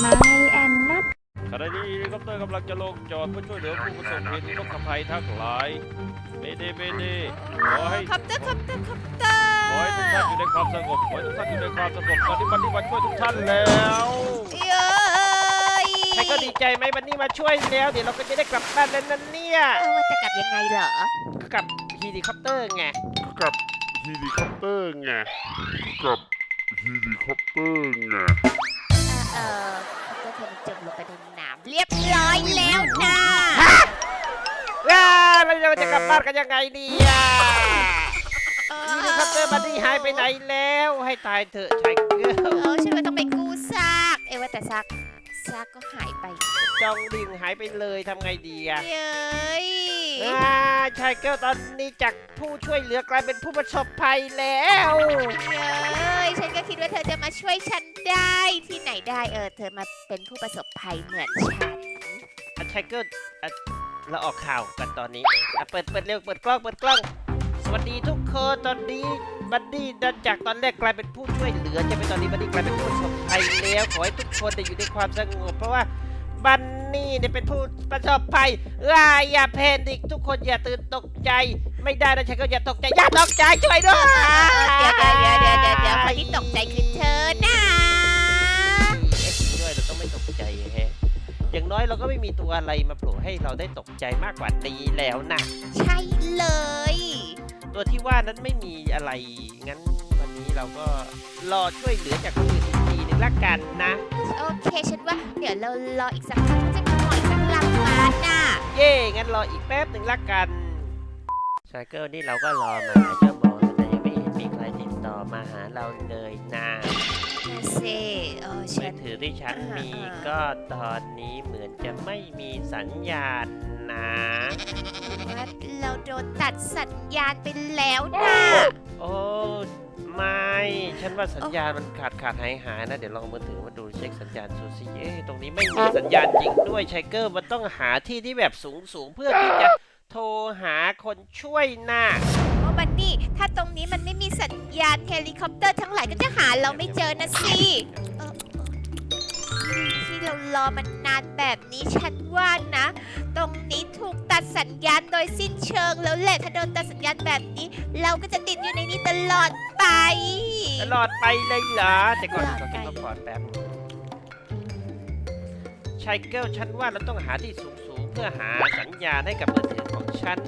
ไม่แอนนัทขณะนี้เฮลิคอปเตอร์กำลังจะลงจอดเพื่อช่วยเหลือผู้ประสบเหตุที่ต้องภัยทั้งหลายเมเดเมเดขอให้คอปเตอร์คอปเตอร์คอปเตอร์ขอให้ทุกท่านอยู่ในความสงบขอให้ทุกท่านอยู่ในความสงบตอนนี้บันนี้มาช่วยทุกท่านแล้วเย้ยใครก็ดีใจไหมวันนี้มาช่วยแล้ว เดี๋ยวเราก็จะได้กลับบ้านแล้วนั่นเนี่ยเออว่าจะกลับยังไงเหรอ กับเฮลิคอปเตอร์ไงกับเฮลิคอปเตอร์ไงกับเฮลิคอปเตอร์ไงเออคอปเตอร์เธอมันจมลงไปในน้ำเรียบร้อยแล้วนะว้าเราจะกลับบ้านกันยังไงดีอะเอเฮลิคอปเตอร์บันนี่หายไปไหนแล้ว ให้ตายเถอะชายเกิเอลอฉันว่าต้องไปกู้ซาก เอ้ยว่าแต่ซาก ซากก็หายไปจองดิ่งหายไปเลยทำไงดีอะเย้ยอ่าชายเกิลตอนนี้จากผู้ช่วยเหลือกลายเป็นผู้ประสบภัยแล้ว เย้ยฉันก็คิดว่าเธอจะมาช่วยฉันได้ที่ไหนได้เออเธอมาเป็นผู้ประสบภัยเหมือนฉันอะชายเกิลอะเราออกข่าวกันตอนนี้อะเปิดเปิดเร็วเปิดกล้องเปิดกล้อง สวัสดีทุกคนตอนนี้ บัดดี้ดันจากตอนแรกกลายเป็นผู้ช่วยเหลือจะเป็นตอนนี้บัดดี้กลายเป็นผู้ประสบภัยแล้วขอให้ทุกคนได้อยู่ในความสงบเพราะว่าบันนี่เนี่ยเป็นผู้ประสบภัยอ่าอย่าแพนิกทุกคนอย่าตื่นตกใจ ไม่ได้นะชายเกิลอย่าตกใจอย่าตกใจช่วยด้วยเดี๋ยวเดี๋ยวเดี๋ยวเดี๋ยวเดี๋ยวเดี๋ยวคนที่ตกใจคือเธอนะเอ๊ะด้วยเราต้องไม่ตกใจแฮะอย่างน้อยเราก็ไม่มีตัวอะไรมาโผล่ให้เราได้ตกใจมากกว่านี้แล้วนะ ใช่เลย ตัวที่ว่านั้นไม่มีอะไร งั้นวันนี้เราก็รอช่วยเหลือจากคนอื่นอีกทีหนึงละกันนะ โอเคฉันว่า เดี๋ยวเรารออีกสักพักจะมีหอยสักลังมาน่ะเย่งั้นรออีกแป๊บหนึ่งละกันชายเกิลนี่เราก็รอมาหลายชั่วโมงแต่ยังไม่เห็นมีใครติดต่อมาหาเราเลยนะมาเซเออมืฉัอน ถือที่ฉันมีอ่าก็ตอนนี้เหมือนจะไม่มีสัญญาณนะว่าเราโดนตัดสัญ ญาณไปแล้วนะโอ้ไม่ ฉันว่าสัญญาณมันขาดขาดหายหายนะ เดี๋ยวลองมือถือมาดูเช็คสัญญาณซูซี่เอ๊ะตรงนี้ไม่มีสัญญาณจริงด้วยไชเกอร์มันต้องหาที่ที่แบบสูงสูงๆเพื่อที่จะโทรหาคนช่วยน่ะโอ้บันนี่ ถ้าตรงนี้มันไม่มีสัญญาณเฮลิคอปเตอร์ทั้งหลายก็จะหาเราไม่เจอนะสิเออเออที่เรารอมันนานแบบนี้ฉันว่านะ ตรงนี้ ถูกตัดสัญญาณโดยสิ้นเชิงแล้วแหละถ้าโดนตัดสัญญาณแบบนี้ เราก็จะติดอยู่ในนี้ตลอดไป ตลอดไปเลยเหรอแต่ก่อนตลอดขอไปกินก่อนแป๊บไชเกิลฉันว่าเราต้องหาที่สูงสูงๆเพื่อหาสัญญาณให้กับมือถือของฉัน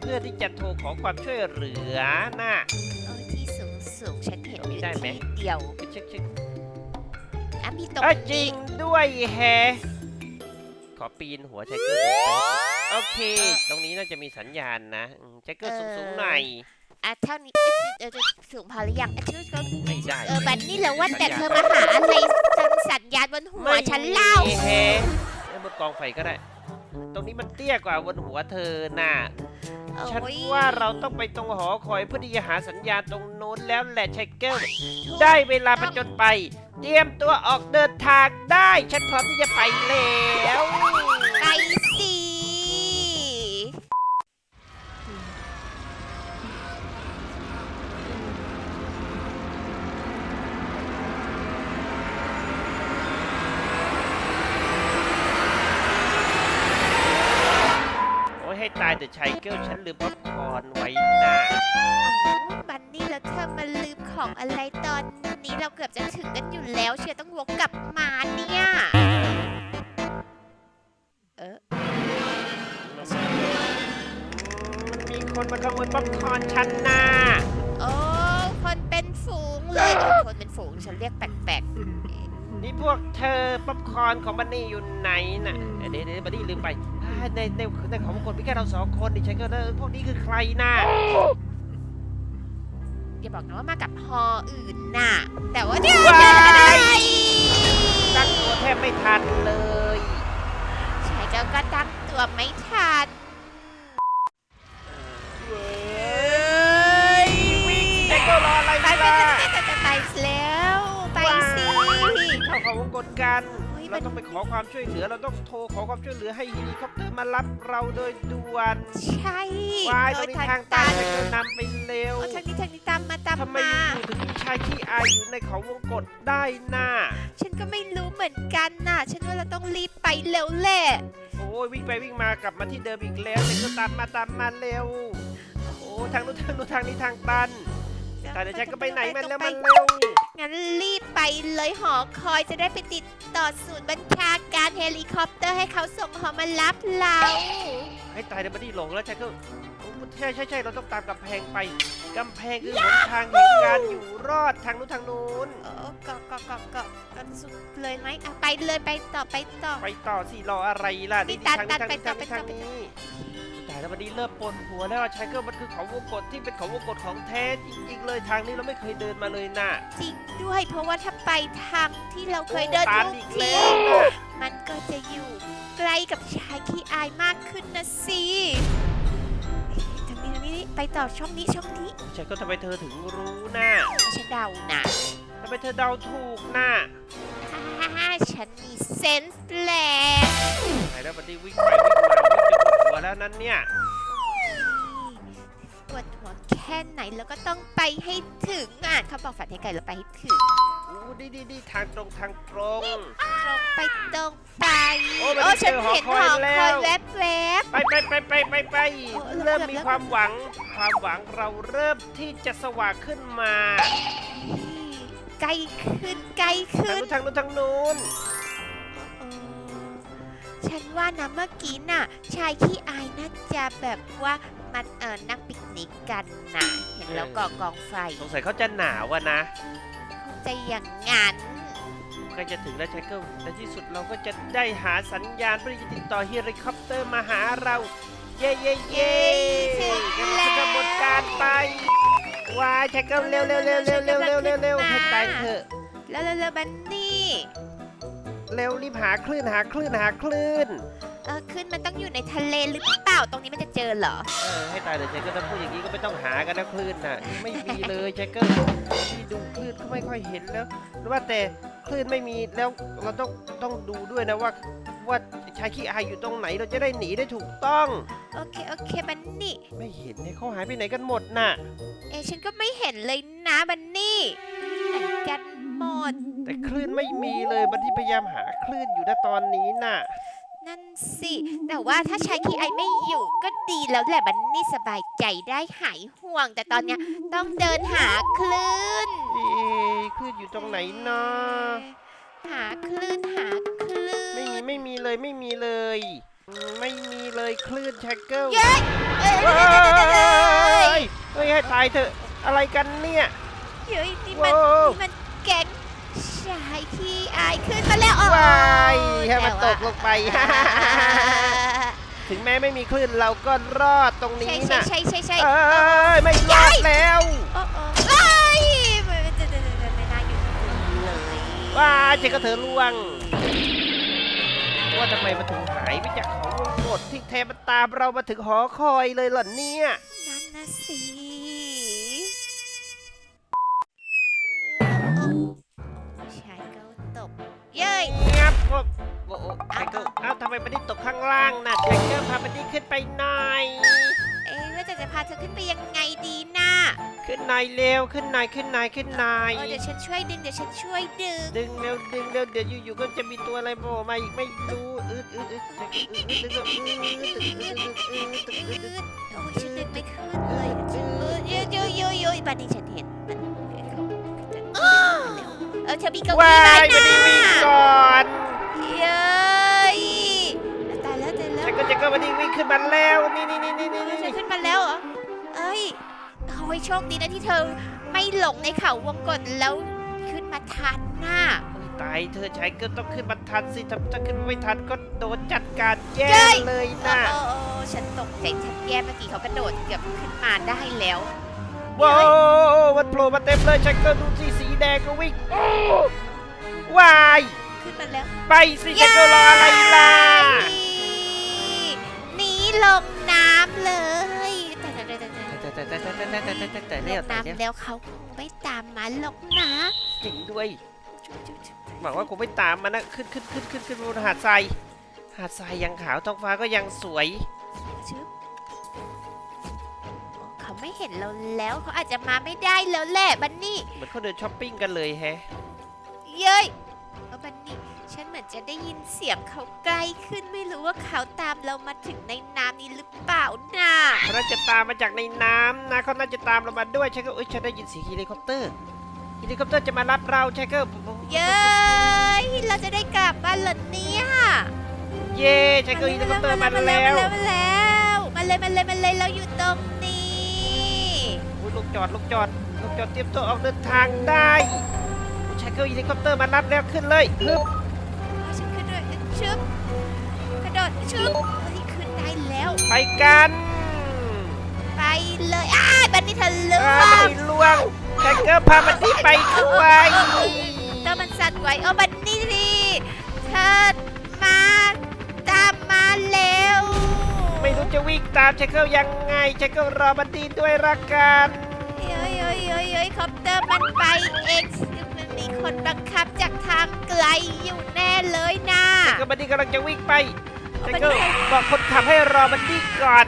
เพื่อที่จะโทรขอความช่วยเหลือน่ะเออที่สูงสูงๆฉันเห็นอยู่ได้ไหม ที่เดียวเช็คเช็คอะมีตรงเอ้ยจรินี้งด้วยแฮะขอปีนหัวไชเกอร์ดูแป๊บ โอเค ตรงนี้น่าจะมีสัญญาณนะอืมไชเกอร์สูงๆหน่อยอะเท่านี้เอ้ยเออสูงพอหรือยังอะชื่อก็ไม่ได้เออบันนี่แล้วว่าแต่เธอมาหาอะไรจนสัญญาณบนหัวฉันเล่าไม่มีแฮะเอ้ยบนกองไฟก็ได้ ตรงนี้มันเตี้ยกว่าบนหัวเธอน่ะฉันโอ้ยว่าเราต้องไปตรงหอคอยเพื่อที่จะหาสัญญาณตรงโน้นแล้วแหละไชเกิลได้เวลาผจญไป เตรียมตัวออกเดินทางได้ ฉันพร้อมที่จะไปแล้ว ไปสิ โอ้ยให้ตายแต่ไชเกิลฉันลืมป๊อปคอร์นไว้น่ะบันนี่แล้วเธอมาลืมของอะไรตอนนี้เราเกือบจะถึงกันอยู่แล้ว เชียร์ต้องวกกลับมาเนี่ย เออมันมีคนมาขโมยป๊อปคอร์นฉันน่ะโอ้คนเป็นฝูงเลยโอ้คนเป็นฝูงฉันเรียกแปลกๆ นี่พวกเธอป๊อปคอร์นของบันนี่อยู่ไหนน่ะเดี๋ยวเดี๋ยวบันนี่ลืมไปอ่าในในในของคนมีแค่เราสองคนดิไชเกิลแล้วพวกนี้คือใครน่ะอย่าบอกนะว่ามากับฮออื่นน่ะ แต่ว่าเนี่ยว้ายเจออะไรตั้งตัวแทบไม่ทันเลยชายเจ้าก็ตั้งตัวไม่ทัน กิลรออะไรไปล่ะไปไปไปไปแล้วไปสิเข้าเขาวงกตกันเฮ้ยมัเราน ต้องไปขอความช่วยเหลือ เราต้องโทรขอความช่วยเหลือให้เฮลิคอปเตอร์มารับเราโดยด่วนใช่วายตเอรองนี้ทางตันไปเดินนำไปเร็ว เอาทางนี้ทางนี้ตามมาตามทำไมมา อยู่ๆถึงมีชายขี้อายอยู่ในเขาวงกตได้น่ะฉันก็ไม่รู้เหมือนกันน่ะ ฉันว่าเราต้องรีบไปเร็วแหละโอ้ยวิ่งไปวิ่งมากลับมาที่เดิมอีกแล้วเด็กก็ตามมาตามมาเร็ว โอ้ทางนู้นทางนู้นทางนี้ทางตัน แต่เดี๋ยวฉันก็ไปไหนมันแล้วมันเร็ว งั้นรีบไปเลยหอคอยจะได้ไปติดต่อศูนย์บัญชาการเฮลิคอปเตอร์ให้เขาส่งหอมารับเรา ให้ตายเดี๋ยวมันนี่หลงแล้วฉันก็โอ้ใช่ใช่ใช่เราต้องตามกำแพงไปกำแพงคือหนทางแห่งการอยู่รอดทางนู้นทางนู้นโอ้เกาะเกาะเกาะเกาะเกาะสุดเลยไหมอะไปเลยไปต่อไปต่อ ไปต่อสิรออะไรล่ะนี่นี่ตัดทางตันี้ดทางไปนี้ต่อทางไปนี้ต่อทางนี้ แต่แล้ววันนี้เริ่มปวดหัวแล้วอะชายเกิลมันคือเขาวงกตที่เป็นเขาวงกตของแท้จริงๆเลยทางนี้เราไม่เคยเดินมาเลยน่ะ จริงด้วยเพราะว่าถ้าไปทางที่เราเคยเดินโอ้ตัทุอีกกทีแล้วน่ะมันก็จะอยู่ใกล้กับชายขี้อายมากขึ้นนะสิทางนี้ทางนี้ไปต่อช่องนี้ช่องนี้ชายเกิลทำไมเธอถึงรู้น่ะไม่ใช่เดานะทำไมเธอเดาถูกน่ะฮ่าฮ่าฉันมีเซนส์แหละ ไหนแล้ววันนี้วิ่งไปวิ่งมาวิ่งไปปวดหัวแล้ว นั้นเนี่ยปวดหัวแค่ไหนแล้วก็ต้องไปให้ถึงอะเขาบอกฝันให้ไกลแล้วไปให้ถึงอู้ดีดีดีทางตรงทางตรง ตรงไปตรงไปโอ้มันฉันเจอหอเห็นคหอยอแล้ควอยแวบแวบ ไปไปไปไปไปไปโอ้เริ่เริ่มมเริ่มมีความหวัง ความหวังเราเริ่มที่จะสว่างขึ้นมาใกล้ขึ้นใกล้ทางขึ้นนู้นทางนู้นทางนู้นเออ ฉันว่านะเมื่อกี้น่ะ ชายที่อายน่าจะแบบว่ามันเออนั่งปิกนิกกันนะเห็นแล้วก่อกองไฟสงสัยเขาจะหนาวอะนะจะอย่างงั้นใกล้จะถึงแล้วชัยเกิลในที่สุดเราก็จะได้หาสัญญาณเพื่อจะติดต่อเฮลิคอปเตอร์มาหาเรา เย่เย่เย้กำลังกระบวนการไปว้าชัยเก็ลเร็วเร็วเร็วเร็วเร็วเร็วเร็วให้ตายเถอะแล้วแล้วบันนี่ เร็วรีบหาคลื่นหาคลื่นหาคลื่น เออขึ้นมันต้องอยู่ในทะเลหรือเปล่า ตรงนี้มันจะเจอเหรอ เออให้ตายเลยชายเกิลถ้าพูดอย่างนี้ก็ไม่ต้องหากันนะคลื่นน่ะ ไม่มีเลยชายเกิลที่ดูคลื่นก็ไม่ค่อยเห็นแล้วหรือว่าแต่คลื่นไม่มีแล้วเราต้องต้องดูด้วยนะว่า ว่าชายขี้อายอยู่ตรงไหนเราจะได้หนีได้ถูกต้อง โอเค โอเค บันนี่ ไม่เห็นเนี่ยเขาหายไปไหนกันหมดน่ะ เอะฉันก็ไม่เห็นเลยนะบันนี่ไหนกันหมด แต่คลื่นไม่มีเลยบันที่พยายามหาคลื่นอยู่นะตอนนี้น่ะ นั่นสิ แต่ว่าถ้าชายขี้ไอไม่อยู่ก็ดีแล้วแหละบันนี่สบายใจได้หายห่วง แต่ตอนเนี้ยต้องเดินหาคลื่น เอ๊ะคลื่นอยู่ตรงไหนนะหาคลื่นหาคลื่นไม่มีไม่มีเลยไม่มีเลยอืมไม่มีเลยคลื่นแชกเกิลเย้ยเอ้ยเฮ้เอ้ยยเฮ้ยให้ตายเถอะอะไรกันเนี่ยเฮ้ยนี่มันว้าวนี่มันแก๊ งชายขี้อายขึ้นมาแล้วอ๋อวายให้มันแต่ตว่ากลงไป ถึงแม้ไม่มีคลื่นเราก็รอดตรงนี้ใช่ใช่น่ะใช่ใช่ใช่ เอ้ยไม่รอดแล้วโอ้โอ้เอ้ยไม่ไม่ไม่ไม่ไม่น่าอยู่ตรงนี้เลยว้ายเจ๊ก็เธอล่วง ว่าทำไมมันถึงหายไปจากเขาวงกดที่แทมันตามเรามาถึงหอคอยเลยล่ะเนี่ย นั่นนะสิ ไมมันได้ตกข้างล่างน่ะไชเกิลพามันได้ขึ้นไปหน่อย เอ๊ะว่าจะจะพาเธอขึ้นไปยังไงดีน่ะขึ้นหน่อยเร็วขึ้นหน่อยขึ้นหน่อยขึ้นหน่อยเออเดี๋ยวฉันช่วยดึงเดี๋ยวฉันช่วยดึง ดึงเร็วดึงเร็วเดี๋ยวอยู่ๆก็จะมีตัวอะไรโผล่มาอีกไม่รู้อืดอืดอืดอืดอืดอืดอืดอืดอืดอืดอืดอืดอืดโอ้ยฉันดึงไม่ขึ้นเลยฉันเออเยอะเยอะเยอะเยอะบัดนี้ฉันเห็นมันเออเธอมีเก้าว้าอี้ไหมยวันนี้วิ่งนะ แล้วฉันก็จะก็วันนี้วิ่งขึ้นมาแล้ว นี่นี่นี่นี่นี่เออฉันี่นขึ้นมาแล้วเหรอ เอ้ยโอ้ยโชคดีนะที่เธอไม่หลงในเขาวงกตแล้วขึ้นมาทันน่ะตายเธอชายก็ต้องขึ้นมาทันสิถ้าถ้าขึ้นมาไม่ทันก็โดนจัดการแย่เย้ยเลยโอ้นะโอ้โอ้ฉันตกใจฉันแย่เมื่อกี้เขากระโดดเกือบขึ้นมาได้แล้วว้าวมันโผล่มาเต็มเลยชายก็ดูสิสีแดงก็วิ่งโอ้วายขึ้นมาแล้ว ไปสิชายก็รออะไรล่ะห นีลงน้ำเลยแต่แต่แต่แต่แต่แต่แต่แต่แต่แต่แต่แต่ลเรียงกแต่น้ำแล้วเขาคงไม่ตามมาหรอกนะจริงด้วยจุ๊บจุ๊บจุ๊บหวังว่าคงไม่ตามมานะขึ้นขึ้นขึ้นขึ้นขึ้นบนหาดทรายหาดทรายยังขาวท้องฟ้าก็ยังสวย ชึบโอ้เขาไม่เห็นเราแล้วเขาอาจจะมาไม่ได้แล้วแหละบันนี่เหมือนเขาเดินช้อปปิ้งกันเลยแฮะ เย้ยเออบันนี่ ฉันเหมือนจะได้ยินเสียงเขาใกล้ขึ้นไม่รู้ว่าเขาตามเรามาถึงในน้ำนี้หรือเปล่าน่ะเขาน่าจะตามมาจากในน้ำนะเขาน่าจะตามเรามาด้วยใช่ก็เอ้ยฉันได้ยินเสียงเฮลิคอปเตอร์เฮลิคอปเตอร์จะมารับเราใช่ก็เย้ยเราจะได้กลับบ้านเหรอเนี่ยเย่ใช่ก็เฮลิคอปเตอร์มาแล้ว มาแล้วมาเลยมาเลยมาเลยเราอยู่ตรงนี้อุ๊ยลูกจอดลูกจอดลูกจอดเตรียมตัวออกเดินทางได้ใช่ก็เฮลิคอปเตอร์มารับแล้วขึ้นเลยฮึบ ชึบกระโดดชึบเฮ้ยขึ้นได้แล้ว ไปกันไปเลยอ้ายบันนี่ทะลุอ่าไม่ล่วงใช่ก็พามันที่ไปด้วยก็มันสั่นไหวเอาบันนี่ดิเธอมาตามมาแล้ว ไม่รู้จะวิ่งตามใช่ก็ยังไงใช่ก็รอมันดีด้วยละกัน เฮ้ยเฮ้ยเฮ้ยเฮ้ยคอปเตอร์มันไปเองมันมี คนบังคับจากทางไกลอยู่แน่เลยนะใช่ก็มันดีกำลังจะวิ่งไปใช่ก็บอกคนขับให้รอมันดีก่อน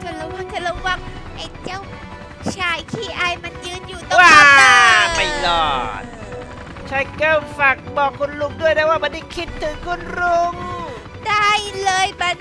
เธอระวังเธอระวังไอ้เจ้าชายขี้อายมันยืนอยู่ตรงว้านั้นน่ะไม่รอดใช่ก็ฝากบอกคุณลุงด้วยนะว่ามันได้คิดถึงคุณลุงได้เลยบัน